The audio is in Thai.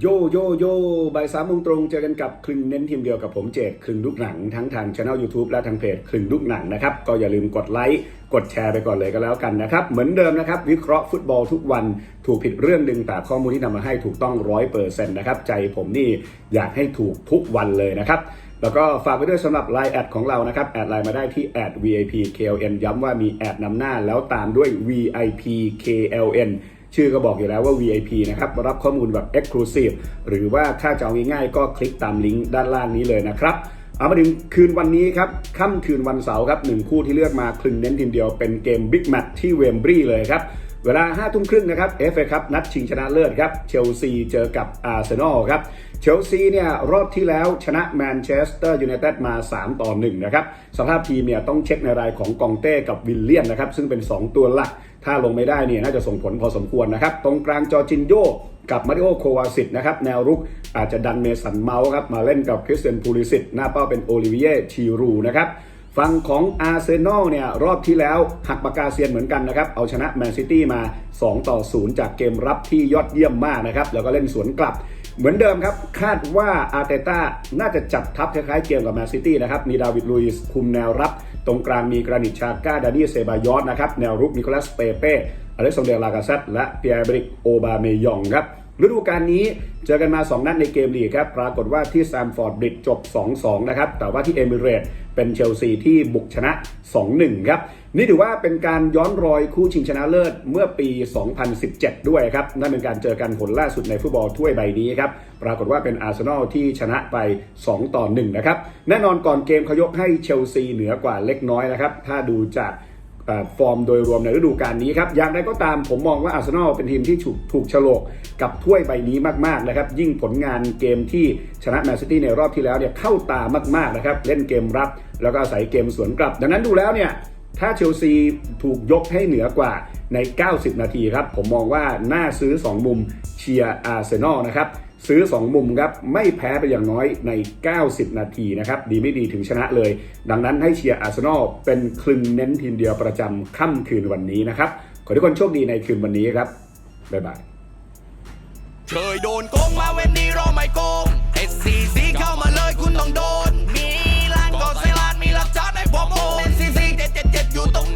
โยโยโย่บ่ายสามโมงตรงเจอกันกับคลึงเน้นทีมเดียวกับผมเจดคลึงลูกหนังทั้งทางช anel YouTube และทางเพจคลึงลูกหนังนะครับก็อย่าลืมกดไลค์กดแชร์ไปก่อนเลยก็แล้วกันนะครับเหมือนเดิมนะครับวิเคราะห์ฟุตบอลทุกวันถูกผิดเรื่องดึงแต่ข้อมูลที่นำมาให้ถูกต้องร้อยเปอร์เซ็นต์นะครับใจผมนี่อยากให้ถูกทุกวันเลยนะครับแล้วก็ฝากไปด้วยสำหรับ Line แอดของเรานะครับ แอดไลน์มาได้ที่แอด VIP KLN ย้ำว่ามีแอดนำหน้าแล้วตามด้วย VIP KLN ชื่อก็บอกอยู่แล้วว่า VIP นะครับ รับข้อมูลแบบ Exclusive หรือว่าถ้าจะเอาง่ายๆ ก็คลิกตามลิงก์ด้านล่างนี้เลยนะครับเอามาถึงคืนวันนี้ครับค่ำคืนวันเสาร์ครับหนึ่งคู่ที่เลือกมาคลึงเน้นทีมเดียวเป็นเกมบิ๊กแมตช์ที่เวมบรีเลยครับ เวลา5้าทุ่มครึ่งนะครับ FA ครับนัดชิงชนะเลิศครับเชลซีเจอกับอาร์เซนอลครับเชลซีเนี่ยรอบที่แล้วชนะแมนเชสเตอร์ยูไนเต็ดมา 3 ต่อ 1 นะครับ สภาพทีมเนี่ยต้องเช็คในรายของกองเต้กับวิลเลียนนะครับ ซึ่งเป็น 2 ตัวหลัก ถ้าลงไม่ได้เนี่ยน่าจะส่งผลพอสมควรนะครับ ตรงกลางจอจินโยกับมาริโอโควาซิตนะครับ แนวรุกอาจจะดันเมสันเมาส์ครับ มาเล่นกับคริสเตียนพูลิสิตหน้าเป้าเป็นโอลิเวียชีรูนะครับ ฝั่งของอาร์เซนอลเนี่ยรอบที่แล้วหักปากกาเซียนเหมือนกันนะครับ เอาชนะแมนซิตี้มา 2 ต่อ 0 จากเกมรับที่ยอดเยี่ยมมากนะครับ แล้วก็เล่นสวนกลับ เหมือนเดิมครับ คาดว่าอาร์เตต้าน่าจะจัดทัพคล้ายๆเกมกับแมนซิตี้นะครับ มีดาวิดลุยส์คุมแนวรับ ตรงกลางมีกรานิชาก้าดานีเซบายอสนะครับ แนวรุกนิโคลัสเปเป้อเล็กซานเดร์ลากาเซตและเปียร์บริกโอบาเมยองครับ ฤดูกาลนี้เจอกันมา 2 นัดในเกมลีกครับ ปรากฏว่าที่แซมฟอร์ดบริดจบ 2-2 นะครับ แต่ว่าที่เอมิเรตเป็นเชลซีที่บุกชนะ 2-1 ครับ นี่ถือว่าเป็นการย้อนรอยคู่ชิงชนะเลิศเมื่อปี 2017 ด้วยครับ นั่นเป็นการเจอกันผลล่าสุดในฟุตบอลถ้วยใบนี้ครับ ปรากฏว่าเป็นอาร์เซนอลที่ชนะไป 2 ต่อ 1 นะครับ แน่นอนก่อนเกมเขายกให้เชลซีเหนือกว่าเล็กน้อยนะครับ ถ้าดูจาก ฟอร์มโดยรวมในฤดูกาลนี้ครับ อย่างไรก็ตามผมมองว่าอาร์เซนอลเป็นทีมที่ถูกถูกฉลกกับถ้วยใบนี้มากๆนะครับ ยิ่งผลงานเกมที่ชนะแมนซิตี้ในรอบที่แล้วเนี่ยเข้าตามากๆนะครับ เล่นเกมรับ แล้วก็อาศัยเกมสวนกลับ ดังนั้นดูแล้วเนี่ยถ้าเชลซีถูกยกให้เหนือกว่า ใน 90 นาทีครับ ผมมองว่าน่าซื้อ 2 มุมเชียร์อาร์เซนอลนะครับ ซื้อ 2 มุมครับ ไม่แพ้ไปอย่างน้อยใน 90 นาทีนะครับ ดีไม่ดีถึงชนะเลย ดังนั้นให้เชียร์อาร์เซนอลเป็นคลึงเน้นทีมเดียวประจำค่ำคืนวันนี้นะครับ ขอให้ทุกคนโชคดีในคืนวันนี้ครับ บ๊ายบายเคยโดนโกงมาเว้นนี้ราไม่โกง SCC เข้ามาเลยคุณต้องโดน